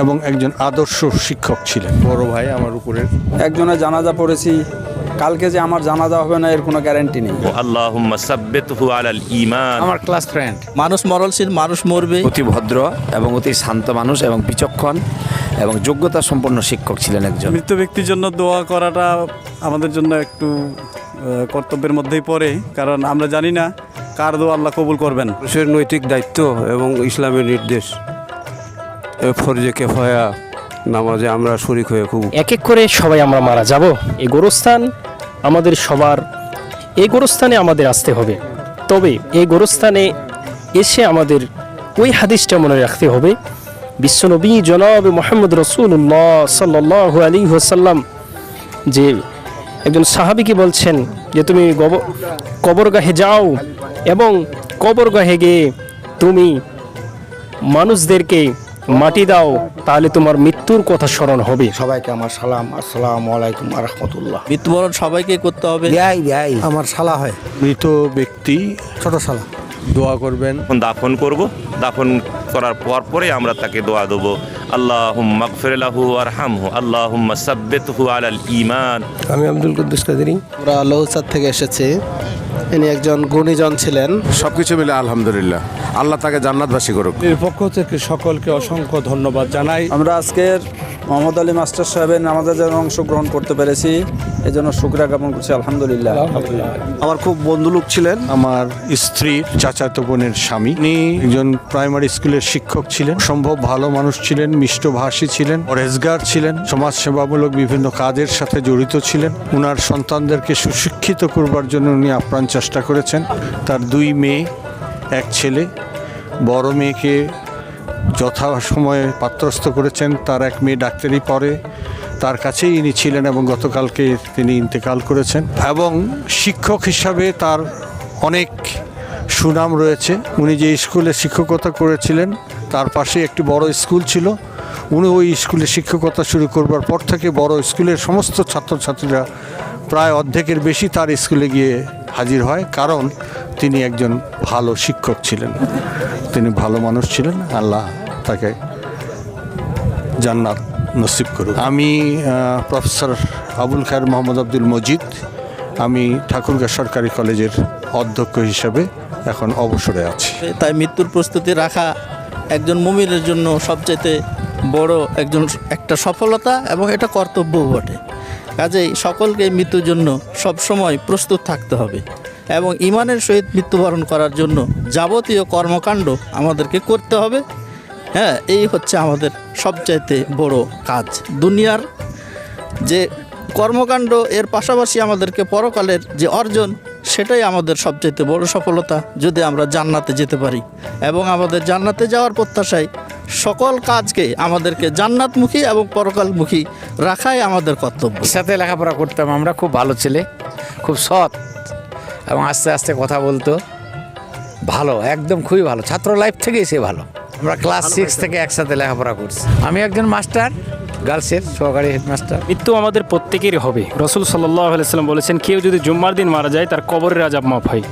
এবং একজন আদর্শ শিক্ষক ছিলেন। বড় ভাই আমার উপরের একজনের জানাজা পড়েছি। কালকে যে আমার জানাজা হবে না এর কোনো গ্যারান্টি নেই। আল্লাহুম্মা সাব্বিতহু আলাল ঈমান। আমার ক্লাস ফ্রেন্ড মানুষ মরলশীল মানুষ মরবে। অতি ভদ্র এবং অতি শান্ত মানুষ এবং বিচক্ষণ এবং যোগ্যতা সম্পন্ন শিক্ষক ছিলেন একজন। মৃত ব্যক্তির জন্য দোয়া করাটা আমাদের জন্য একটু কর্তব্যের মধ্যেই পড়ে। কারণ আমরা জানি না কার দোয়া আল্লাহ কবুল করবেন। মানুষের নৈতিক দায়িত্ব এবং ইসলামের নির্দেশ। ফরজে কেফায়া, নামাজে আমরা শরিক হয়ে খুব এক এক করে সবাই আমরা মারা যাব। এই গোরস্থান আমাদের সবার এই গোরস্থানে আমাদের আসতে হবে। তবে এই গোরস্থানে এসে আমাদের ওই হাদিসটা মনে রাখতে হবে, বিশ্বনবী জনাব মোহাম্মদ রসুল্লাহ সাল্লাহ আলী ওসাল্লাম যে একজন সাহাবিকে বলছেন যে, তুমি কবরগাহে যাও এবং কবরগাহে গিয়ে তুমি মানুষদেরকে মাটি দাও তাহলে তোমার মৃত্যুর কথা স্মরণ হবে। সবাইকে আমার সালাম আসসালাম আলাইকুম রহমতুল্লাহ। মৃত্যুবরণ সবাইকে করতে হবে। আমার শালা হয়। মৃত ব্যক্তি ছোট শালা দোয়া করবেন। দাফন করব। দাফন করার পর পরে আমরা তাকে দোয়া দেবো। আল্লাহ আরহামহু। আল্লাহ সাব্বিতহু আলাল ঈমান। আমি আব্দুল কুদ্দুস কাদেরি। আমরা লৌসাদ থেকে এসেছি। ইনি একজন গুণীজন ছিলেন। সবকিছু মিলে আলহামদুলিল্লাহ। আল্লাহ তাকে জান্নাতবাসী করুক। এর পক্ষ থেকে সকলকে অসংখ্য ধন্যবাদ জানাই। আমরা আজকের মোহাম্মদ আলী মাস্টার সাহেবের নামাজের জন্য অংশগ্রহণ করতে পেরেছি। এই জন্য শুক্রিয়া জ্ঞাপন করছি আলহামদুলিল্লাহ। আমার খুব বন্ধু লোক ছিলেন। আমার স্ত্রীর চাচাতো বোনের স্বামী। উনি একজন প্রাইমারি স্কুলের শিক্ষক ছিলেন। সম্ভব ভালো মানুষ ছিলেন মিষ্টভাষী ছিলেন পরেজগার ছিলেন সমাজসেবামূলক বিভিন্ন কাজের সাথে জড়িত ছিলেন। উনার সন্তানদেরকে সুশিক্ষিত করবার জন্য উনি আপ্রাণ চেষ্টা করেছেন। তার দুই মেয়ে, এক ছেলে। বড় মেয়েকে যথা সময়ে পাত্রস্থ করেছেন। তার এক মেয়ে ডাক্তারি পড়ে। তার কাছেই ইনি ছিলেন এবং গতকালকে তিনি ইন্তেকাল করেছেন। এবং শিক্ষক হিসাবে তার অনেক সুনাম রয়েছে। উনি যে স্কুলে শিক্ষকতা করেছিলেন, তার পাশে একটি বড় স্কুল ছিল। উনি ওই স্কুলে শিক্ষকতা শুরু করবার পর থেকে বড় স্কুলের সমস্ত ছাত্রছাত্রীরা প্রায় অর্ধেকের বেশি তার স্কুলে গিয়ে হাজির হয়, কারণ তিনি একজন ভালো শিক্ষক ছিলেন। তিনি ভালো মানুষ ছিলেন, আল্লাহ তাকে জান্নাত নসিব করুক। আমি প্রফেসর আবুল খায়ের মোহাম্মদ আব্দুল মজিদ, আমি ঠাকুরগাঁ সরকারি কলেজের অধ্যক্ষ হিসাবে এখন অবসরে আছি। তাই মৃত্যুর প্রস্তুতি রাখা একজন মুমিনের জন্য সবচাইতে বড় একজন, একটা সফলতা এবং এটা কর্তব্যও বটে। কাজেই সকলকে মৃত্যুর জন্য সবসময় প্রস্তুত থাকতে হবে এবং ইমানের সহিত মৃত্যুবরণ করার জন্য যাবতীয় কর্মকাণ্ড আমাদেরকে করতে হবে। হ্যাঁ এই হচ্ছে আমাদের সবচাইতে বড় কাজ। দুনিয়ার যে কর্মকাণ্ড, এর পাশাপাশি আমাদেরকে পরকালের যে অর্জন, সেটাই আমাদের সবচেয়ে বড় সফলতা, যদি আমরা জান্নাতে যেতে পারি। এবং আমাদের জান্নাতে যাওয়ার প্রত্যাশায় সকল কাজকে আমাদেরকে জান্নাতমুখী এবং পরকালমুখী রাখাই আমাদের কর্তব্য। সাথে লেখাপড়া করতাম আমরা খুব ভালো ছেলে খুব সৎ এবং আস্তে আস্তে কথা বলতো ভালো একদম খুবই ভালো। ছাত্র লাইফ থেকেই সে ভালো। আমরা ক্লাস সিক্স থেকে একসাথে লেখাপড়া করছি। আমি একজন মাস্টার গার্লসের সহকারী হেডমাস্টার মৃত্যু আমাদের প্রত্যেকেরই হবে। রসুল আলাইসাল্লাম বলেছেন কেউ যদি জুম্মার দিন মারা যায় তার কবরের আজাব মাফ হয়।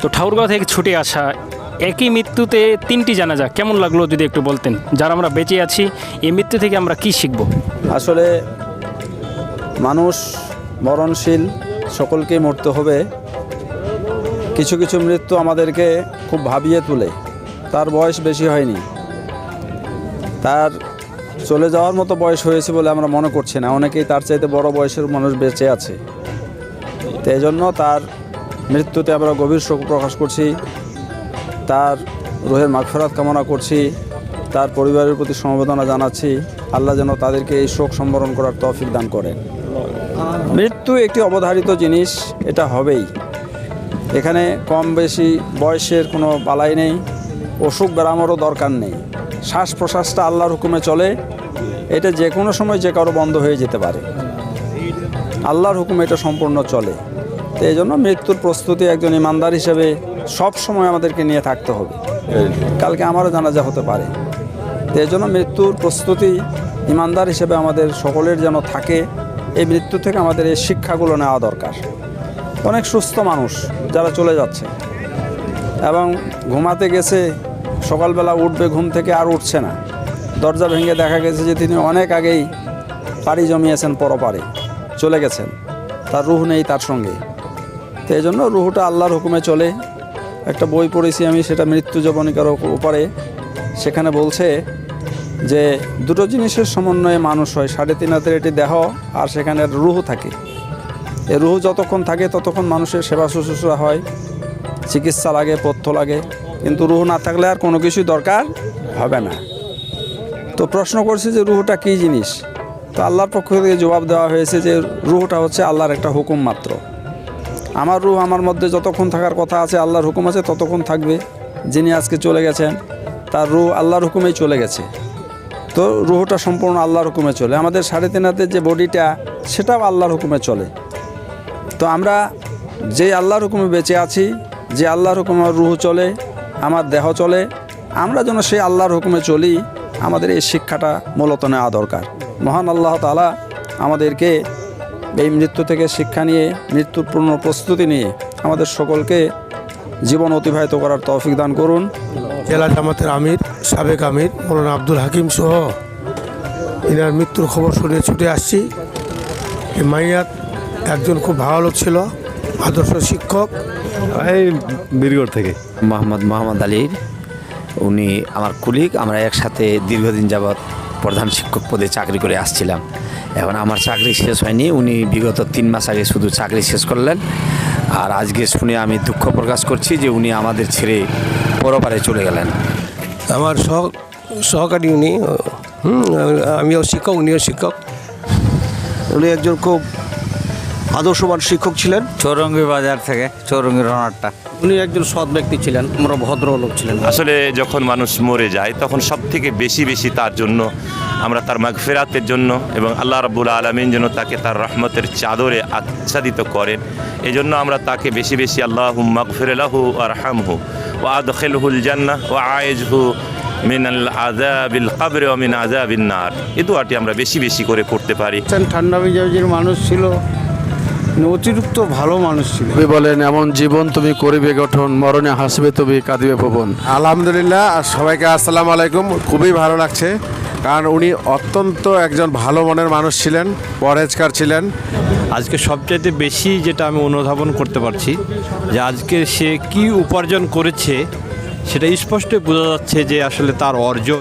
তো ঠাকুরগাঁও থেকে ছুটে আসা একই মৃত্যুতে তিনটি জানাজা। কেমন লাগল যদি একটু বলতেন? যারা আমরা বেঁচে আছি, এই মৃত্যু থেকে আমরা কি শিখব? আসলে মানুষ মরণশীল, সকলকেই মরতে হবে। কিছু কিছু মৃত্যু আমাদেরকে খুব ভাবিয়ে তোলে। তার বয়স বেশি হয়নি। তার চলে যাওয়ার মতো বয়স হয়েছে বলে আমরা মনে করছি না। অনেকেই তার চাইতে বড় বয়সের মানুষ বেঁচে আছে। তো জন্য তার মৃত্যুতে আমরা গভীর শোক প্রকাশ করছি। তার রোহের মাগফেরাত কামনা করছি, তার পরিবারের প্রতি সমবেদনা জানাচ্ছি, আল্লাহ যেন তাদেরকে এই শোক সম্বরণ করার তৌফিক দান করেন। মৃত্যু একটি অবধারিত জিনিস, এটা হবেই। এখানে কম বেশি বয়সের কোনো বালাই নেই, অসুখ ব্যারামেরও দরকার নেই। শ্বাস প্রশ্বাসটা আল্লাহর হুকুমে চলে, এটা যে কোনো সময় যে কারও বন্ধ হয়ে যেতে পারে। আল্লাহর হুকুমে এটা সম্পূর্ণ চলে। তো এই জন্য মৃত্যুর প্রস্তুতি একজন ইমানদার হিসেবে সব সময় আমাদেরকে নিয়ে থাকতে হবে। কালকে আমারও জানাজা হতে পারে। তো এই জন্য মৃত্যুর প্রস্তুতি ইমানদার হিসেবে আমাদের সকলের যেন থাকে, এই মৃত্যু থেকে আমাদের এই শিক্ষাগুলো নেওয়া দরকার। অনেক সুস্থ মানুষ যারা চলে যাচ্ছে এবং ঘুমাতে গেছে, সকালবেলা উঠবে, ঘুম থেকে আর উঠছে না। দরজা ভেঙে দেখা গেছে যে তিনি অনেক আগেই পাড়ি জমিয়েছেন পরপারে, চলে গেছেন। তার রুহ নেই তার সঙ্গে। তো এই জন্য রুহুটা আল্লাহর হুকুমে চলে। একটা বই পড়েছি আমি, সেটা মৃত্যু জবনিকার উপরে। সেখানে বলছে যে, দুটো জিনিসের সমন্বয়ে মানুষ হয়, সাড়ে তিন হাতের এটি দেহ আর সেখানে রুহু থাকে। এ রুহু যতক্ষণ থাকে, ততক্ষণ মানুষের সেবা শুশ্রূষা হয়, চিকিৎসা লাগে, পথ্য লাগে। কিন্তু রুহু না থাকলে আর কোনো কিছুই দরকার হবে না। তো প্রশ্ন করছি যে, রুহুটা কী জিনিস? তো আল্লাহর পক্ষ থেকে জবাব দেওয়া হয়েছে যে, রুহুটা হচ্ছে আল্লাহর একটা হুকুম মাত্র। আমার রুহ আমার মধ্যে যতক্ষণ থাকার কথা আছে, আল্লাহর হুকুম আছে, ততক্ষণ থাকবে যিনি আজকে চলে গেছেন। তার রুহ আল্লাহর হুকুমেই চলে গেছে। তো রুহটা সম্পূর্ণ আল্লাহর হুকুমে চলে। আমাদের সাড়ে তিন হাতের যে বডিটা, সেটাও আল্লাহর হুকুমে চলে। তো আমরা যে আল্লাহর হুকুমে বেঁচে আছি, যে আল্লাহর হুকুমে আমার রুহ চলে, আমার দেহ চলে, আমরা যেন সেই আল্লাহর হুকুমে চলি, আমাদের এই শিক্ষাটা মূলত নেওয়া দরকার। মহান আল্লাহ তালা আমাদেরকে এই মৃত্যু থেকে শিক্ষা নিয়ে মৃত্যুর পূর্ণ প্রস্তুতি নিয়ে আমাদের সকলকে জীবন অতিবাহিত করার তৌফিক দান করুন। জেলা জামাতের আমির সাবেক আমির মৌলানা আব্দুল হাকিম সহ এনার মৃত্যুর খবর শুনে ছুটে আসছি। এই মাইয়াত একজন খুব ভালো লোক ছিল আদর্শ শিক্ষক। এই বীরগড় থেকে। মোহাম্মদ মোহাম্মদ আলীর। উনি আমার কুলিগ আমরা একসাথে দীর্ঘদিন যাবৎ প্রধান শিক্ষক পদে চাকরি করে আসছিলাম। এখন আমার চাকরি শেষ হয়নি, উনি বিগত তিন মাস আগে শুধু চাকরি শেষ করলেন। আর আজকে শুনে আমি দুঃখ প্রকাশ করছি যে উনি আমাদের ছেড়ে পরপারে চলে গেলেন। আমার সহ, সহকারী উনি, হুম, আমিও শিক্ষক, উনিও শিক্ষক। উনি একজন খুব আদর্শবান শিক্ষক ছিলেন? চৌরঙ্গি বাজার থেকে চৌরঙ্গি রনারটা উনি একজন সৎ ব্যক্তি ছিলেন আমরা ভদ্র লোক ছিলেন। আসলে যখন মানুষ মরে যায় তখন সব থেকে বেশি বেশি তার জন্য আমরা তার মাগফেরাতের জন্য এবং আল্লাহ রাব্বুল আলমিন যেন তাকে তার রহমতের চাদরে আচ্ছাদিত করেন। এই জন্য আমরা তাকে বেশি বেশি আল্লাহ মাগফিরাহু আর হামহু ও আদখেলহুল জান্না ও আয়েজহু মিন আল আজাবিল কাবরে ও মিন আজাবিন নার। এই দোয়াটি আমরা বেশি বেশি করে করতে পারি। ঠান্ডা মেজাজের মানুষ ছিল অতিরিক্ত ভালো মানুষ ছিল। কবি বলেন এমন জীবন তুমি করিবে গঠন মরণে হাসবে তুমি কাঁদিবে ভবন। আলহামদুলিল্লাহ আর সবাইকে আসসালামু আলাইকুম। খুবই ভালো লাগছে কারণ উনি অত্যন্ত একজন ভালো মনের মানুষ ছিলেন পরহেজকার ছিলেন। আজকে সবচাইতে বেশি যেটা আমি অনুধাবন করতে পারছি যে আজকে সে কি উপার্জন করেছে সেটা স্পষ্ট বোঝা যাচ্ছে যে আসলে তার অর্জন